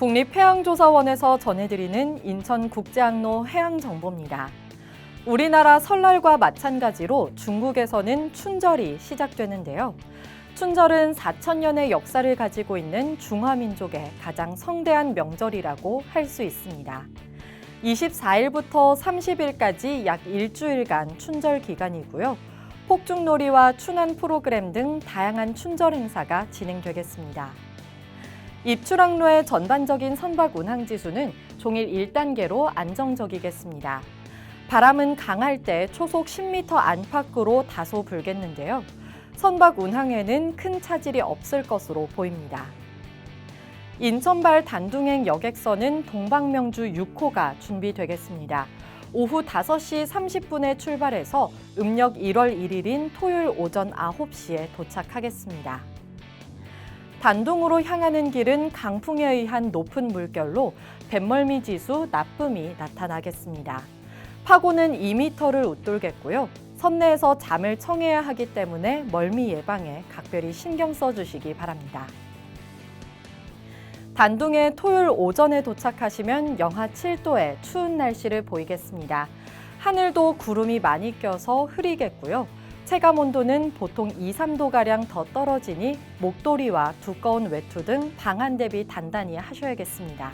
국립해양조사원에서 전해드리는 인천국제항로 해양정보입니다. 우리나라 설날과 마찬가지로 중국에서는 춘절이 시작되는데요. 춘절은 4천년의 역사를 가지고 있는 중화민족의 가장 성대한 명절이라고 할 수 있습니다. 24일부터 30일까지 약 일주일간 춘절 기간이고요. 폭죽놀이와 춘환 프로그램 등 다양한 춘절 행사가 진행되겠습니다. 입출항로의 전반적인 선박 운항 지수는 종일 1단계로 안정적이겠습니다. 바람은 강할 때 초속 10m 안팎으로 다소 불겠는데요. 선박 운항에는 큰 차질이 없을 것으로 보입니다. 인천발 단둥행 여객선은 동방명주 6호가 준비되겠습니다. 오후 5시 30분에 출발해서 음력 1월 1일인 토요일 오전 9시에 도착하겠습니다. 단둥으로 향하는 길은 강풍에 의한 높은 물결로 뱃멀미 지수 나쁨이 나타나겠습니다. 파고는 2m를 웃돌겠고요. 선내에서 잠을 청해야 하기 때문에 멀미 예방에 각별히 신경 써주시기 바랍니다. 단둥에 토요일 오전에 도착하시면 영하 7도의 추운 날씨를 보이겠습니다. 하늘도 구름이 많이 껴서 흐리겠고요. 체감 온도는 보통 2, 3도가량 더 떨어지니 목도리와 두꺼운 외투 등 방한 대비 단단히 하셔야겠습니다.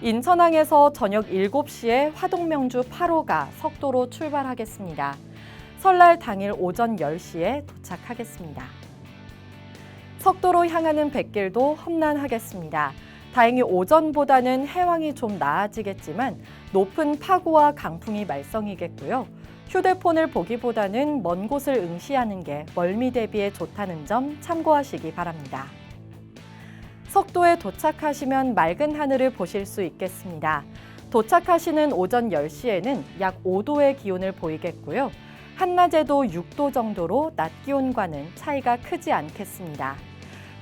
인천항에서 저녁 7시에 화동명주 8호가 석도로 출발하겠습니다. 설날 당일 오전 10시에 도착하겠습니다. 석도로 향하는 백길도 험난하겠습니다. 다행히 오전보다는 해왕이 좀 나아지겠지만 높은 파고와 강풍이 말썽이겠고요. 휴대폰을 보기보다는 먼 곳을 응시하는 게 멀미 대비에 좋다는 점 참고하시기 바랍니다. 석도에 도착하시면 맑은 하늘을 보실 수 있겠습니다. 도착하시는 오전 10시에는 약 5도의 기온을 보이겠고요. 한낮에도 6도 정도로 낮 기온과는 차이가 크지 않겠습니다.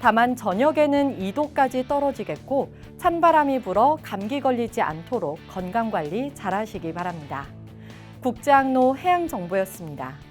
다만 저녁에는 2도까지 떨어지겠고 찬바람이 불어 감기 걸리지 않도록 건강 관리 잘 하시기 바랍니다. 국제항로 해양정보였습니다.